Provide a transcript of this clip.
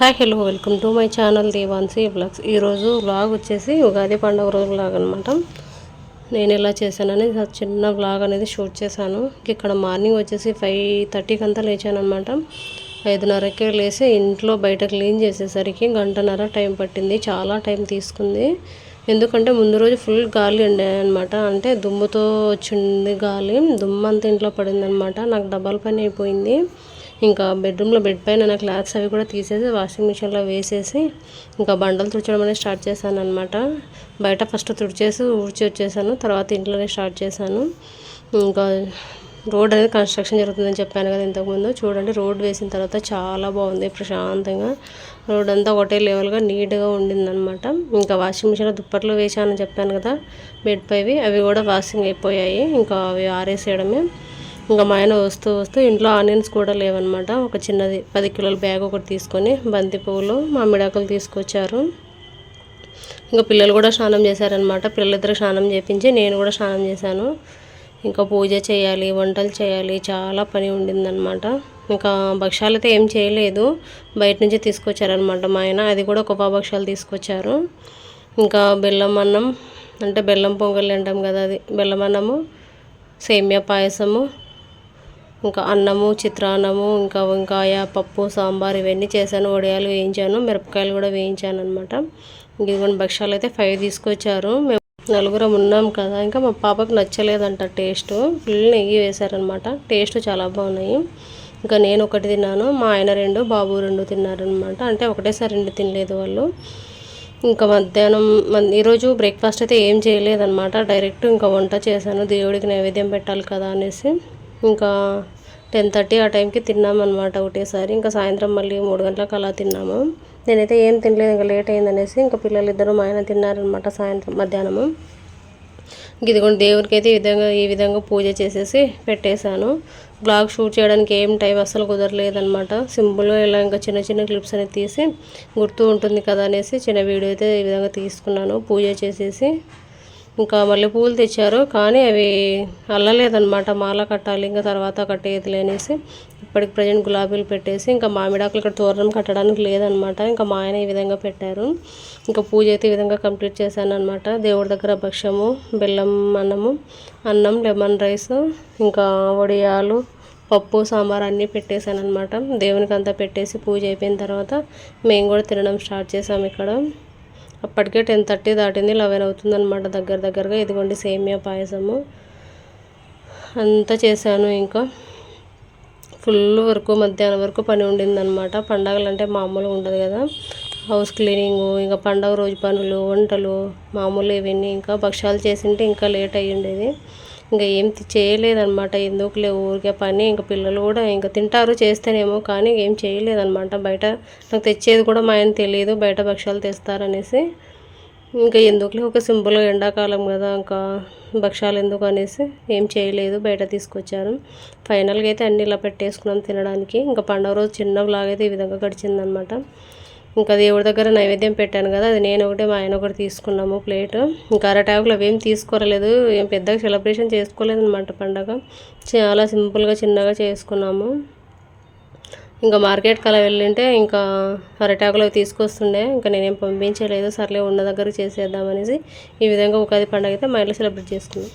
Hi hello welcome to my channel Devanshi vlogs. ఈరోజు vlog వచ్చేసి ఉగాది పండుగ రోజు బ్లాగ్ అనమాట నేను ఎలా చేశానని చిన్న వ్లాగ్ అనేది షూట్ చేశాను. ఇక్కడ మార్నింగ్ వచ్చేసి ఫైవ్ థర్టీకి అంతా లేచాను అనమాట ఐదున్నరకే లేచి ఇంట్లో బయట క్లీన్ చేసేసరికి గంటన్నర టైం పట్టింది. చాలా టైం తీసుకుంది. ఎందుకంటే ముందు రోజు ఫుల్ గాలి ఉండే అనమాట అంటే దుమ్ముతో వచ్చింది గాలి. దుమ్ము అంతా ఇంట్లో పడింది అనమాట నాకు డబల్ పని అయిపోయింది. ఇంకా బెడ్రూమ్లో బెడ్ పైన నా క్లాత్స్ అవి కూడా తీసేసి వాషింగ్ మిషన్లో వేసేసి ఇంకా బండలు తుడచడం అనేది స్టార్ట్ చేశాను అనమాట బయట ఫస్ట్ తుడిచేసి ఊడ్చి వచ్చేసాను తర్వాత ఇంట్లోనే స్టార్ట్ చేశాను. ఇంకా రోడ్ అనేది కన్స్ట్రక్షన్ జరుగుతుందని చెప్పాను కదా ఇంతకుముందు. చూడండి రోడ్ వేసిన తర్వాత చాలా బాగుంది ప్రశాంతంగా. రోడ్ అంతా ఒకటే లెవెల్గా నీట్గా ఉండిందనమాట ఇంకా వాషింగ్ మిషన్లో దుప్పట్లు వేసానని చెప్పాను కదా బెడ్ పైవి. అవి కూడా వాషింగ్ అయిపోయాయి. ఇంకా అవి ఆరేసేయడమే. ఇంకా మా ఆయన వస్తూ వస్తూ ఇంట్లో ఆనియన్స్ కూడా లేవన్నమాట. ఒక చిన్నది పది కిలోల బ్యాగ్ ఒకటి తీసుకొని బంతి పువ్వులు మామిడాకులు తీసుకొచ్చారు. ఇంకా పిల్లలు కూడా స్నానం చేశారనమాట పిల్లలిద్దరు స్నానం చేపించి నేను కూడా స్నానం చేశాను. ఇంకా పూజ చేయాలి వంటలు చేయాలి చాలా పని ఉండిందనమాట ఇంకా భక్ష్యాలు అయితే ఏం చేయలేదు. బయట నుంచి తీసుకొచ్చారనమాట మా ఆయన. అది కూడా కొబ్బా భక్ష్యాలు తీసుకొచ్చారు. ఇంకా బెల్లం అన్నం అంటే బెల్లం పొంగల్ అంటాం కదా అది. బెల్లం అన్నము సేమియా పాయసము ఇంకా అన్నము చిత్రాన్నము ఇంకా వంకాయ పప్పు సాంబార్ ఇవన్నీ చేశాను. వడియాలు వేయించాను మిరపకాయలు కూడా వేయించాను అనమాట ఇదిగోండి భక్ష్యాలు అయితే ఫైవ్ తీసుకొచ్చారు. మేము నలుగురం ఉన్నాం కదా ఇంకా మా పాపకు నచ్చలేదంట టేస్ట్. ఫుల్ నెయ్యి వేశారనమాట టేస్ట్ చాలా బాగున్నాయి. ఇంకా నేను ఒకటి తిన్నాను మా ఆయన రెండు బాబు రెండు తిన్నారనమాట అంటే ఒకటేసారి రెండు తినలేదు వాళ్ళు. ఇంకా మధ్యాహ్నం ఈరోజు బ్రేక్ఫాస్ట్ అయితే ఏం చేయలేదన్నమాట. డైరెక్ట్ ఇంకా వంట చేశాను. దేవుడికి నైవేద్యం పెట్టాలి కదా అనేసి. ఇంకా టెన్ థర్టీ ఆ టైంకి తిన్నామన్నమాట ఒకటేసారి ఇంకా సాయంత్రం మళ్ళీ మూడు గంటలకు అలా తిన్నాము. నేనైతే ఏం తినలేదు ఇంకా లేట్ అయిందనేసి ఇంకా పిల్లలు ఇద్దరు మా ఆయన తిన్నారనమాట సాయంత్రం మధ్యాహ్నము. ఇదిగోండి దేవునికి అయితే ఈ విధంగా ఈ విధంగా పూజ చేసేసి పెట్టేశాను. బ్లాగ్ షూట్ చేయడానికి ఏం టైం అస్సలు కుదరలేదనమాట సింపుల్గా ఇలా ఇంకా చిన్న చిన్న క్లిప్స్ అనేది తీసి గుర్తు ఉంటుంది కదా అనేసి చిన్న వీడియో అయితే ఈ విధంగా తీసుకున్నాను పూజ చేసేసి. ఇంకా మళ్ళీ పూలు తెచ్చారు కానీ అవి అల్లలేదనమాట మాల కట్టాలి ఇంకా తర్వాత కట్టేది అనేసి ఇప్పటికి ప్రజెంట్ గులాబీలు పెట్టేసి ఇంకా మామిడాకులు ఇక్కడ తోరణం కట్టడానికి లేదనమాట ఇంకా మా ఆయన ఈ విధంగా పెట్టారు. ఇంకా పూజ అయితే ఈ విధంగా కంప్లీట్ చేశాను అనమాట దేవుడి దగ్గర భక్ష్యము బెల్లం అన్నము అన్నం లెమన్ రైస్ ఇంకా వడియాలు పప్పు సాంబార్ అన్నీ పెట్టేశాను అనమాట దేవునికి అంతా పెట్టేసి పూజ అయిపోయిన తర్వాత మేము కూడా తినడం స్టార్ట్ చేసాము ఇక్కడ. అప్పటికే టెన్ థర్టీ దాటింది లెవెన్ అవుతుంది అనమాట దగ్గర దగ్గరగా. ఇదిగోండి సేమియా పాయసము. అంతా చేశాను ఇంకా. ఫుల్ వరకు మధ్యాహ్నం వరకు పని ఉండిందనమాట పండగలు అంటే మామూలుగా ఉండదు కదా. హౌస్ క్లీనింగు ఇంకా పండగ రోజు పనులు వంటలు మామూలు ఇవన్నీ ఇంకా భక్ష్యాలు చేసింటే ఇంకా లేట్ అయ్యి ఉండేది ఇంకా ఏం చేయలేదనమాట ఎందుకులే ఊరికే పని ఇంకా పిల్లలు కూడా ఇంకా తింటారు చేస్తేనేమో కానీ ఏం చేయలేదనమాట బయట నాకు తెచ్చేది కూడా మా ఆయన తెలియదు బయట భక్ష్యాలు తెస్తారనేసి. ఇంకా ఎందుకులే ఒక సింపుల్గా ఎండాకాలం కదా ఇంకా భక్ష్యాలు ఎందుకు అనేసి ఏం చేయలేదు బయట తీసుకొచ్చారు ఫైనల్గా అయితే అన్ని ఇలా పెట్టేసుకున్నాం తినడానికి. ఇంకా పండుగ రోజు చిన్న బ్లాగ్ అయితే ఈ విధంగా గడిచిందనమాట ఇంకా దేవుడి దగ్గర నైవేద్యం పెట్టాను కదా అది నేను ఒకటి మా ఆయన ఒకటి తీసుకున్నాము ప్లేట్. ఇంకా అరటాకులు అవేం తీసుకోరలేదు ఏం పెద్దగా సెలబ్రేషన్ చేసుకోలేదు అనమాట పండగ. చాలా సింపుల్గా చిన్నగా చేసుకున్నాము. ఇంకా మార్కెట్కి అలా వెళ్ళింటే ఇంకా అరటాకులు తీసుకొస్తుండే ఇంకా నేనేం పంపించలేదు సర్లే ఉన్న దగ్గర చేసేద్దామనేసి ఈ విధంగా ఉగాది పండుగ అయితే మా ఇంట్లో సెలబ్రేట్ చేసుకున్నాం.